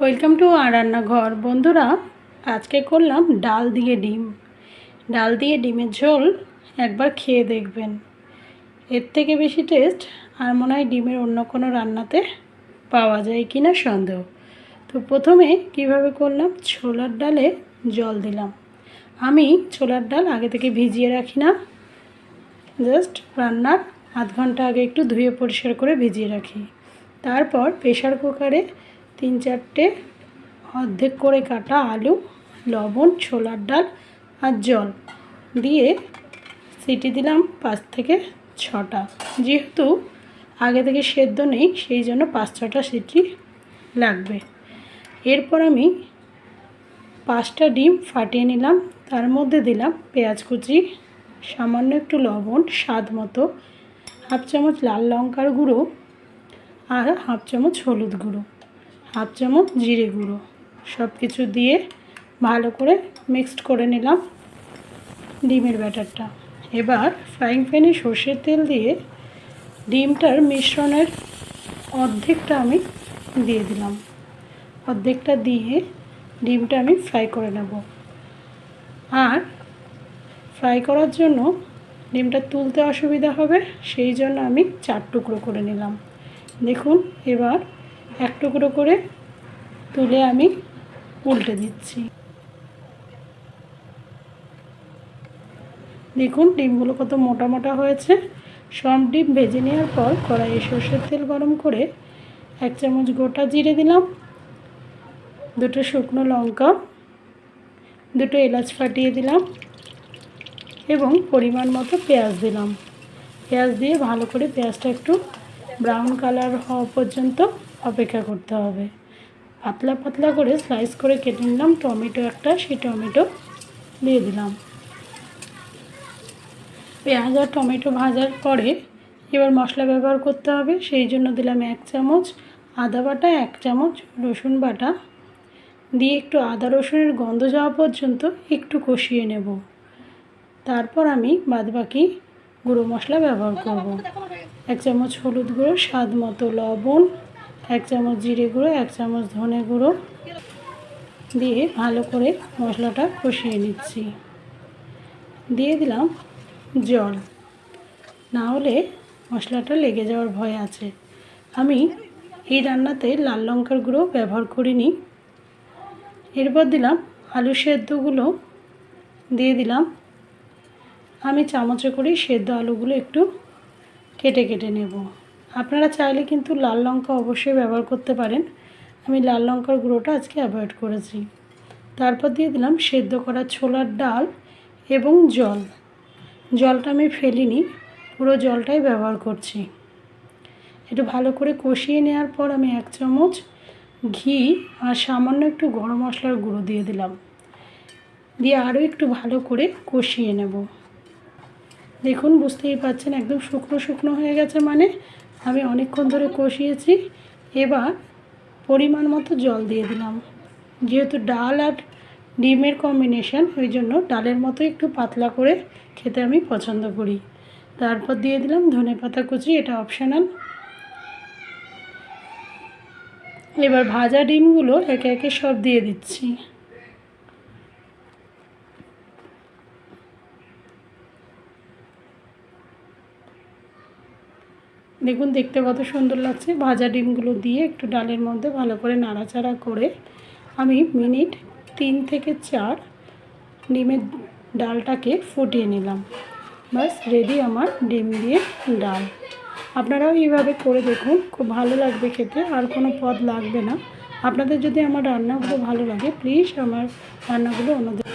Welcome to আর রান্নাঘর। বন্ধুরা, আজকে করলাম ডাল দিয়ে ডিম। ডাল দিয়ে ডিমের ঝোল একবার খেয়ে দেখবেন। এর থেকে বেশি টেস্ট আর মনে হয় ডিমের অন্য কোনো রান্নাতে পাওয়া যায় কি না সন্দেহ। তো প্রথমে কীভাবে করলাম? ছোলার ডালে জল দিলাম। আমি ছোলার ডাল আগে থেকে ভিজিয়ে রাখি না। জাস্ট রান্নার আধ ঘণ্টা আগে একটু ধুয়ে পরিষ্কার করে ভিজিয়ে রাখি। তারপর প্রেশার কুকারে তিন চারটে, অর্ধেক করে কাটা আলু, লবণ, ছোলার ডাল আর জল দিয়ে সিটি দিলাম পাঁচ থেকে ছটা। যেহেতু আগে থেকে সেদ্ধ নেই, সেই জন্য পাঁচ ছটা সিটি লাগবে। এরপর আমি পাঁচটা ডিম ফাটিয়ে নিলাম। তার মধ্যে দিলাম পেঁয়াজ কুচি, সামান্য একটু লবণ, স্বাদ মতো হাফ চামচ লাল লঙ্কার গুঁড়ো আর হাফ চামচ হলুদ গুঁড়ো। হাফ চামচ জিরে গুঁড়ো। সব কিছু দিয়ে ভালো করে মিক্সড করে নিলাম ডিমের ব্যাটারটা। এবার ফ্রাইং প্যানে সর্ষের তেল দিয়ে ডিমটার মিশ্রণের অর্ধেকটা আমি দিয়ে দিলাম। অর্ধেকটা দিয়ে ডিমটা আমি ফ্রাই করে নেব। আর ফ্রাই করার জন্য ডিমটা তুলতে অসুবিধা হবে, সেই জন্য আমি চার টুকরো করে নিলাম। দেখুন, এবার এক টুকরো করে তুলে আমি উল্টে দিচ্ছি। দেখুন, ডিমগুলো কত মোটা মোটা হয়েছে। সব ডিম ভেজে নেওয়ার পর কড়াইয়ে সর্ষের তেল গরম করে এক চামচ গোটা জিরে দিলাম, দুটো শুকনো লঙ্কা, দুটো এলাচ ফাটিয়ে দিলাম এবং পরিমাণ মতো পেঁয়াজ দিলাম। পেঁয়াজ দিয়ে ভালো করে পেঁয়াজটা একটু ব্রাউন কালার হওয়া পর্যন্ত অপেক্ষা করতে হবে। পাতলা পাতলা করে স্লাইস করে কেটে নিলাম। টমেটো একটা, সেই টমেটো দিয়ে দিলাম। পেঁয়াজ আর টমেটো ভাজার পরে এবার মশলা ব্যবহার করতে হবে। সেই জন্য দিলাম এক চামচ আদা বাটা, এক চামচ রসুন বাটা। দিয়ে একটু আদা রসুনের গন্ধ যাওয়া পর্যন্ত একটু কষিয়ে নেব। তারপর আমি বাদবাকি গুঁড়ো মশলা ব্যবহার করব। এক চামচ হলুদ গুঁড়ো, স্বাদ মতো লবণ এক চামচ জিরে গুঁড়ো, এক চামচ ধনে গুঁড়ো দিয়ে ভালো করে মশলাটা কষিয়ে নিচ্ছি। দিয়ে দিলাম জল। না হলে মশলাটা লেগে যাওয়ার ভয় আছে। আমি এই রান্নাতে লাল লঙ্কার গুঁড়ো ব্যবহার করিনি। এরপর দিলাম আলু সেদ্ধগুলো। দিয়ে দিলাম আমি চামচে করেই সেদ্ধ আলুগুলো একটু কেটে কেটে নেব। আপনারা চাইলে কিন্তু লাল লঙ্কা অবশ্যই ব্যবহার করতে পারেন। আমি লাল লঙ্কার গুঁড়োটা আজকে অ্যাভয়েড করেছি। তারপর দিয়ে দিলাম সেদ্ধ করা ছোলার ডাল এবং জল। জলটা আমি ফেলিনি, পুরো জলটাই ব্যবহার করছি। একটু ভালো করে কষিয়ে নেওয়ার পর আমি এক চামচ ঘি আর সামান্য একটু গরম মশলার গুঁড়ো দিয়ে দিলাম। দিয়ে আরও একটু ভালো করে কষিয়ে নেব। দেখুন, বুঝতেই পারছেন, একদম শুকনো শুকনো হয়ে গেছে মানে আমি অনেকক্ষণ ধরে কষিয়েছি। এবার পরিমাণ মতো জল দিয়ে দিলাম। যেহেতু ডাল আর ডিমের কম্বিনেশান ওই জন্য ডালের মতো একটু পাতলা করে খেতে আমি পছন্দ করি। তারপর দিয়ে দিলাম ধনে পাতা কুচি, এটা অপশানাল এবার ভাজা ডিমগুলো একে একে সব দিয়ে দিচ্ছি। দেখুন, দেখতে কত সুন্দর লাগছে। ভাজা ডিমগুলো দিয়ে একটু ডালের মধ্যে ভালো করে নাড়াচাড়া করে আমি মিনিট তিন থেকে চার ডিমের ডালটাকে ফুটিয়ে নিলাম। বাস রেডি আমার ডিম দিয়ে ডাল। আপনারাও এইভাবে করে দেখুন, খুব ভালো লাগবে খেতে, আর কোনো পদ লাগবে না। আপনাদের যদি আমার রান্নাগুলো ভালো লাগে প্লিজ আমার রান্নাগুলো অন্যদের